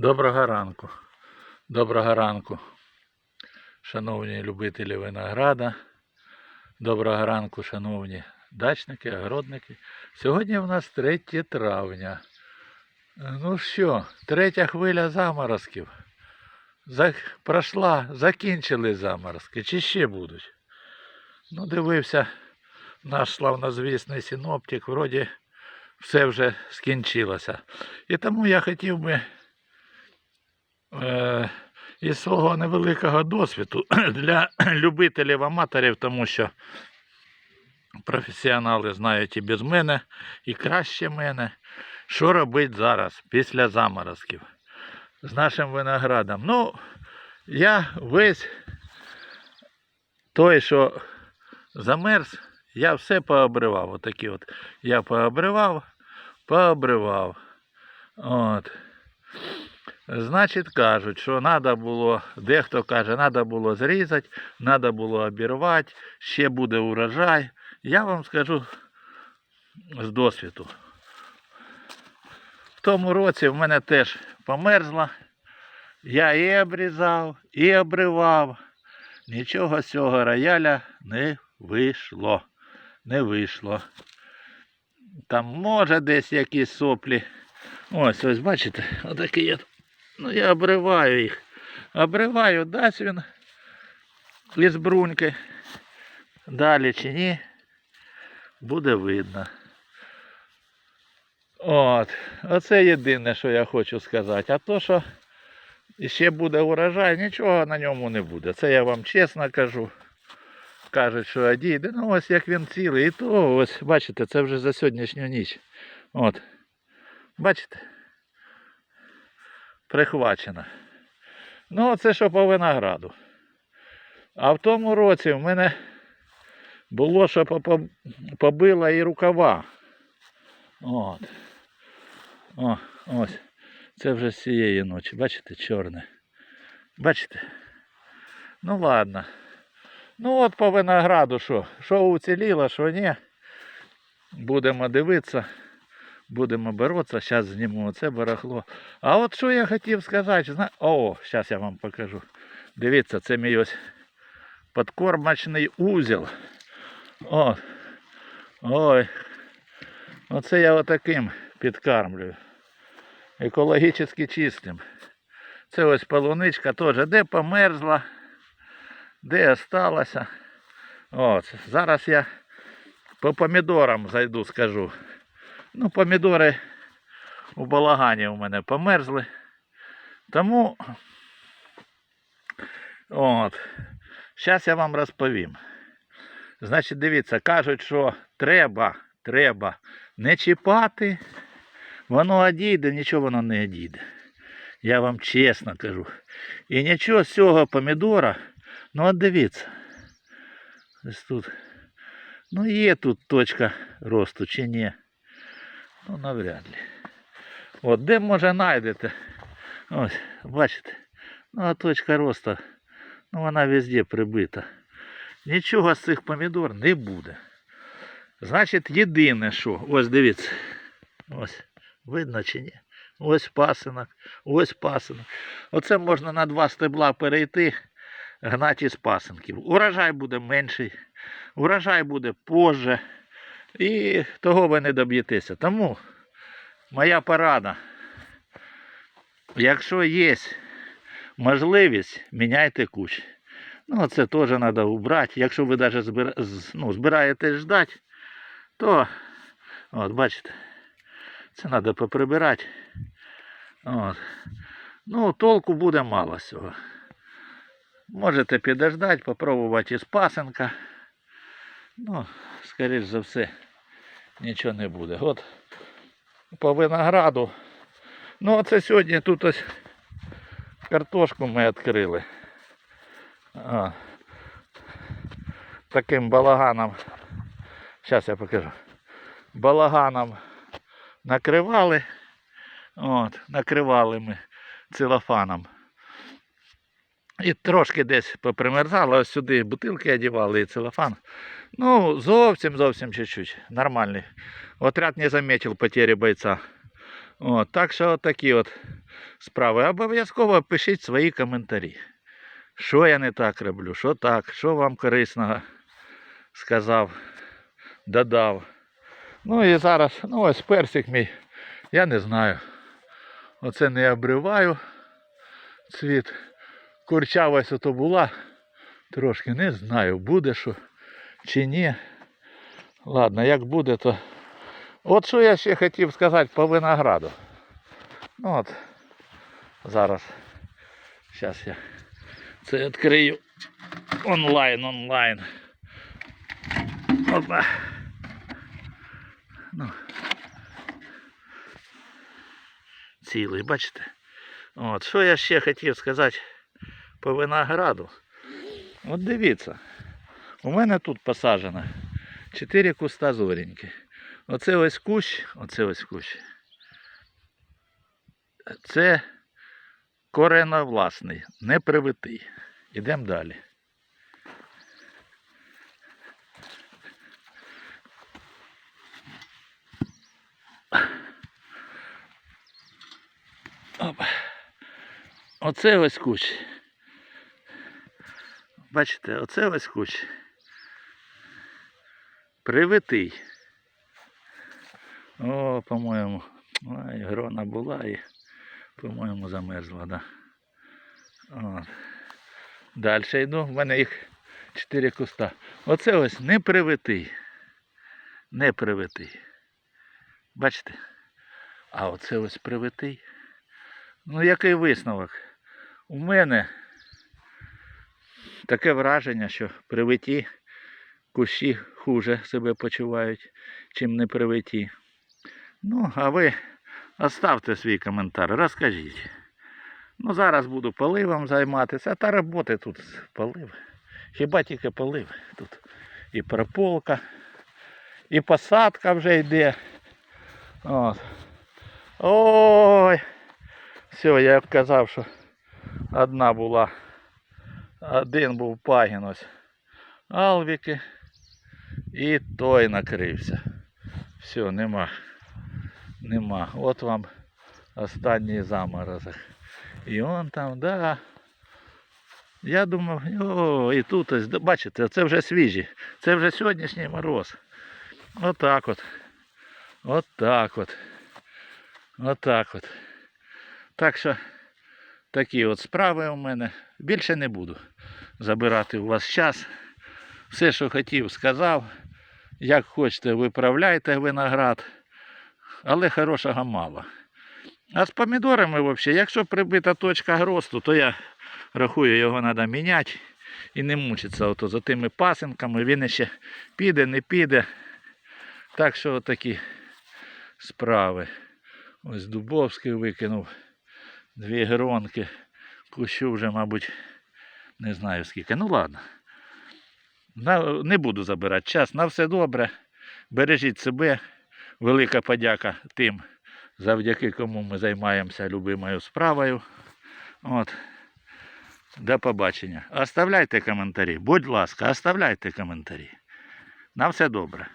Доброго ранку. Доброго ранку, шановні любителі винограда. Доброго ранку, шановні дачники, огородники. Сьогодні в нас 3 травня. Ну що, третя хвиля заморозків. За... Пройшла, закінчили заморозки, чи ще будуть? Ну, дивився наш славнозвісний синоптик, вроді все вже скінчилося. І тому я хотів би е, із свого невеликого досвіду для любителів аматорів, тому що професіонали знають і без мене, і краще мене, що робити зараз, після заморозків з нашим виноградом. Ну, я весь той, що замерз, я все пообривав. Отакі от. Я пообривав, пообривав. От. Значить, кажуть, що треба було, дехто каже, треба було зрізати, треба було обірвати, ще буде урожай. Я вам скажу з досвіду. В тому році в мене теж померзла. Я і обрізав, і обривав. Нічого з цього рояля не вийшло. Не вийшло. Там може десь якісь соплі. Ось, ось, бачите, отакі є. Ну, я обриваю їх. Обриваю, дасть він із бруньки. Далі чи ні, буде видно. От, оце єдине, що я хочу сказати. А то, що ще буде урожай, нічого на ньому не буде. Це я вам чесно кажу. Кажуть, що одійде. Ну ось як він цілий. І то ось, бачите, це вже за сьогоднішню ніч. От. Бачите? Прихвачено. Ну, це що по винограду. А в тому році в мене було, що побила і рукава. От. О, ось. Це вже з цієї ночі. Бачите, чорне. Бачите? Ну ладно. Ну от по винограду що? Що уціліло, що ні. Будемо дивитися. Будемо боротися. Зараз зніму це барахло. А от що я хотів сказати. О, зараз я вам покажу. Дивіться, це мій ось подкормочний узел. О, ой. Оце я отаким підкармлюю. Екологічно чистим. Це ось полуничка теж, де померзла, де осталася. От. Зараз я по помідорам зайду, скажу. Ну, помідори у балагані у мене померзли. Тому от. Зараз я вам розповім. Значить, дивіться, кажуть, що треба, треба не чіпати. Воно одійде, нічого воно не одійде. Я вам чесно кажу. І нічого з цього помідора, ну от дивіться. Ось тут. Ну є тут точка росту чи ні. Ну навряд ли. От де може знайдете. Ось, бачите. Ну а точка росту, ну вона везде прибита. Нічого з цих помідор не буде. Значить, єдине, що, ось дивіться. Ось, видно чи ні? Ось пасинок, ось пасинок. Оце можна на два стебла перейти, гнати із пасинків. Урожай буде менший, урожай буде позже. І того ви не доб'єтеся. Тому моя порада. Якщо є можливість, міняйте кущ. Ну, це теж треба убрати. Якщо ви навіть збира... ну, збираєтесь ждати, то от бачите, це треба поприбирати. От. Ну, толку буде мало з цього. Можете підождати, попробувати із пасенка. Ну, скоріш за все, нічого не буде. От по винограду. Ну, оце сьогодні тут ось картошку ми відкрили. А, таким балаганом. Зараз я покажу. Балаганом накривали. От, накривали ми целофаном. І трошки десь попримерзало, ось сюди бутилки одягали і целофан. Ну, зовсім, зовсім чуть-чуть. Нормальний. Отряд не заметил потери бойца. От, так що от такі от справи. Обов'язково пишіть свої коментарі. Що я не так роблю, що так, що вам корисного сказав, додав. Ну і зараз, ну ось персик мій, я не знаю. Оце не обриваю цвіт. Курчавась ото була. Трошки не знаю, буде що чи ні. Ладно, як буде, то. От що я ще хотів сказати по винограду. Ну от, зараз. Зараз я це відкрию онлайн, онлайн. Опа. Ну. Цілий, бачите? От, що я ще хотів сказати по винограду. От дивіться, у мене тут посаджено 4 куста зоріньки. Оце ось кущ, оце ось кущ. Це кореновласний, не привитий. Ідемо далі. Опа. Оце ось кущ. Бачите, оце ось кущ. Привитий. О, по-моєму, ой, грона була і, по-моєму, замерзла, да. От. Далі йду, в мене їх чотири куста. Оце ось непривитий. Непривитий. Бачите? А оце ось привитий. Ну, який висновок? У мене таке враження, що привиті кущі хуже себе почувають, чим не привиті. Ну, а ви оставте свій коментар, розкажіть. Ну, зараз буду поливом займатися, та роботи тут полив. Хіба тільки полив. Тут і прополка, і посадка вже йде. От. Ой. Все, я казав, що одна була, один був пагін ось Алвіки і той накрився. Все, нема. Нема. От вам останній заморозок. І он там, да. Я думав, о, і тут ось, бачите, це вже свіжі. Це вже сьогоднішній мороз. Отак от. Отак от. Отак от. Так що такі от справи у мене. Більше не буду забирати у вас час. Все, що хотів, сказав. Як хочете, виправляйте виноград. Але хорошого мало. А з помідорами взагалі, якщо прибита точка росту, то я рахую, його треба міняти і не мучитися ото за тими пасинками. Він ще піде, не піде. Так що такі справи. Ось Дубовський викинув дві гронки. Кущу вже, мабуть, не знаю скільки. Ну ладно. Не буду забирати час. На все добре. Бережіть себе. Велика подяка тим, завдяки кому ми займаємося любимою справою. От. До побачення. Оставляйте коментарі. Будь ласка, оставляйте коментарі. На все добре.